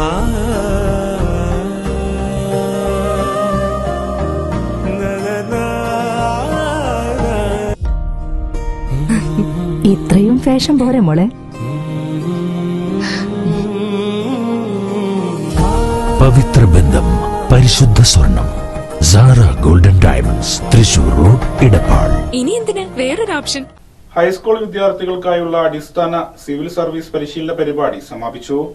ഇത്രയും ഫാഷൻ പോരെ മോളെ. പവിത്ര ബന്ധം പരിശുദ്ധ സ്വർണം Sara golden diamonds Thrissur road Edappal ഇനി എന്തിന്? വേറൊരു ഓപ്ഷൻ. ഹൈസ്കൂൾ വിദ്യാർത്ഥികൾക്കായുള്ള അടിസ്ഥാന സിവിൽ സർവീസ് പരിശീലന പരിപാടി സമാപിച്ചു.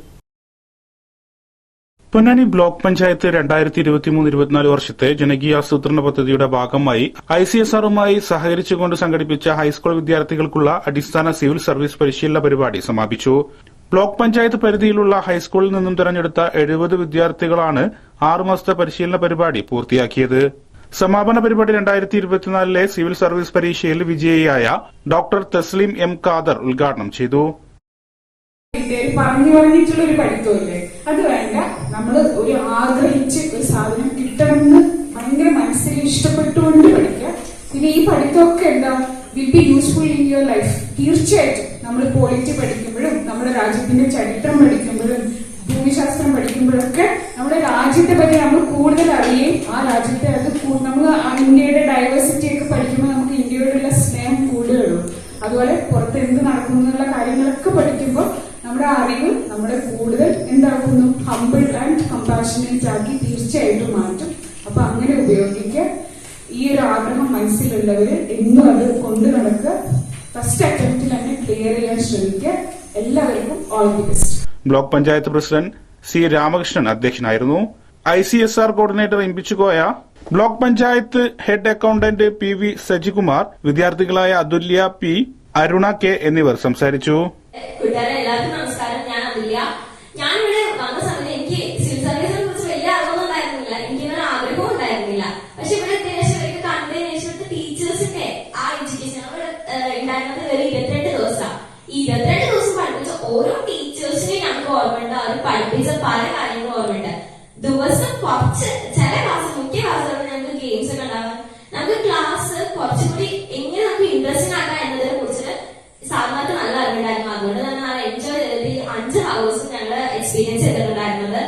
പൊന്നാനി ബ്ലോക്ക് പഞ്ചായത്ത് രണ്ടായിരത്തി ഇരുപത്തിമൂന്ന് ഇരുപത്തിനാല് വർഷത്തെ ജനകീയ ആസൂത്രണ പദ്ധതിയുടെ ഭാഗമായി ഐ സി എസ് ആറുമായി സഹകരിച്ചുകൊണ്ട് സംഘടിപ്പിച്ച ഹൈസ്കൂൾ വിദ്യാർത്ഥികൾക്കുള്ള അടിസ്ഥാന സിവിൽ സർവീസ് പരിശീലന പരിപാടി സമാപിച്ചു. ബ്ലോക്ക് പഞ്ചായത്ത് പരിധിയിലുള്ള ഹൈസ്കൂളിൽ നിന്നും തെരഞ്ഞെടുത്ത എഴുപത് വിദ്യാർത്ഥികളാണ് ആറുമാസത്തെ പരിശീലന പരിപാടി പൂർത്തിയാക്കിയത്. സമാപന പരിപാടി രണ്ടായിരത്തി ഇരുപത്തിനാലിലെ സിവിൽ സർവീസ് പരീക്ഷയിൽ വിജയിയായ ഡോക്ടർ തസ്ലീം എം ഖാദർ ഉദ്ഘാടനം ചെയ്തു. വീട്ടുകാർ പറഞ്ഞു പറഞ്ഞിട്ടുള്ള ഒരു പഠിത്തമില്ലേ? അത് വേണ്ട. നമ്മൾ ഒരു ആഗ്രഹിച്ച് ഒരു സാധനം കിട്ടണമെന്ന് ഭയങ്കര മനസ്സിൽ ഇഷ്ടപ്പെട്ടുകൊണ്ട് പഠിക്കുക പിന്നെ ഈ പഠിത്തമൊക്കെ എന്താ? Will be useful in your life തീർച്ചയായിട്ടും നമ്മൾ പോളിറ്റി പഠിക്കുമ്പോഴും നമ്മുടെ രാജ്യത്തിന്റെ ചരിത്രം പഠിക്കുമ്പോഴും ഭൂമിശാസ്ത്രം പഠിക്കുമ്പോഴൊക്കെ നമ്മുടെ രാജ്യത്തെ പറ്റി നമ്മൾ കൂടുതൽ അറിയുകയും ആ രാജ്യത്തെ അത് നമ്മൾ ഇന്ത്യയുടെ ഡൈവേഴ്സിറ്റി ഒക്കെ പഠിക്കുമ്പോൾ നമുക്ക് ഇന്ത്യയോടുള്ള സ്നേഹം കൂടുതലുള്ളൂ അതുപോലെ പുറത്ത് എന്ത് നടക്കുന്നു എന്നുള്ള കാര്യങ്ങളൊക്കെ പഠിക്കുമ്പോൾ നമ്മുടെ അറിവ് നമ്മളെ കൂടുതൽ എന്താക്കുന്നു? ഹമ്പിൾ ആൻഡ് കമ്പാഷനേറ്റ് ആക്കി തീർച്ചയായിട്ടും മാറ്റും. അപ്പൊ അങ്ങനെ ഉപയോഗിക്കുക. ഈ ഒരു ആഗ്രഹം മനസ്സിലുള്ളവര് എന്നും അത് കൊണ്ടു നടക്കുക. ഫസ്റ്റ് അറ്റംപ്റ്റിൽ തന്നെ ക്ലിയർ ചെയ്യാൻ ശ്രമിക്കുക. എല്ലാവർക്കും all the best block panchayat president C Ramakrishnan അധ്യക്ഷനായിരുന്നു. I C S R coordinator Imbichukoya block panchayat head accountant P V Sajikumar വിദ്യാർത്ഥികളായ Athulya P Aruna K എന്നിവർ സംസാരിച്ചു. കൂട്ടുകാരെ എല്ലാവർക്കും നമസ്കാരം. ഞാൻ അതില്ല ഞാൻ ഇവിടെ വന്ന സമയത്ത് എനിക്ക് സിവിൽ സർവീസിനെ കുറിച്ച് വലിയ അറിവൊന്നും ഉണ്ടായിരുന്നില്ല. എനിക്കൊരു ആഗ്രഹവും ഉണ്ടായിരുന്നില്ല. പക്ഷെ ഇവിടെ എത്തിയതിനു ശേഷം എനിക്ക് കണ്ടതിന് ശേഷം ടീച്ചേഴ്സിന്റെ ആ എഡ്യൂക്കേഷൻ അവിടെ ഉണ്ടായിരുന്നത് വെറും ഇരുപത്തിരണ്ട് ദിവസം. ഈ ഇരുപത്തിരണ്ട് ദിവസം പഠിപ്പിച്ച ഓരോ ടീച്ചേഴ്സിനെയും ഞങ്ങൾക്ക് ഓർമ്മയുണ്ട്. അവർ പഠിപ്പിച്ച പല കാര്യങ്ങളും ഓർമ്മയുണ്ട്. ദിവസം കുറച്ച് ചില ക്ലാസ് മുഖ്യ ക്ലാസ്സുകളിൽ ഞങ്ങൾക്ക് ഗെയിംസ് ഒക്കെ ഉണ്ടാവാൻ. നമുക്ക് ക്ലാസ് കുറച്ചുകൂടി എങ്ങനെ നമുക്ക് ഇൻട്രസ്റ്റിംഗ് ആക്കാം എന്നതിനെ കുറിച്ച് സാറിനകത്ത് നല്ല അഞ്ച് ഹവേഴ്സും ഞങ്ങൾ എക്സ്പീരിയൻസ് ചെയ്തിട്ടുണ്ടായിരുന്നത്.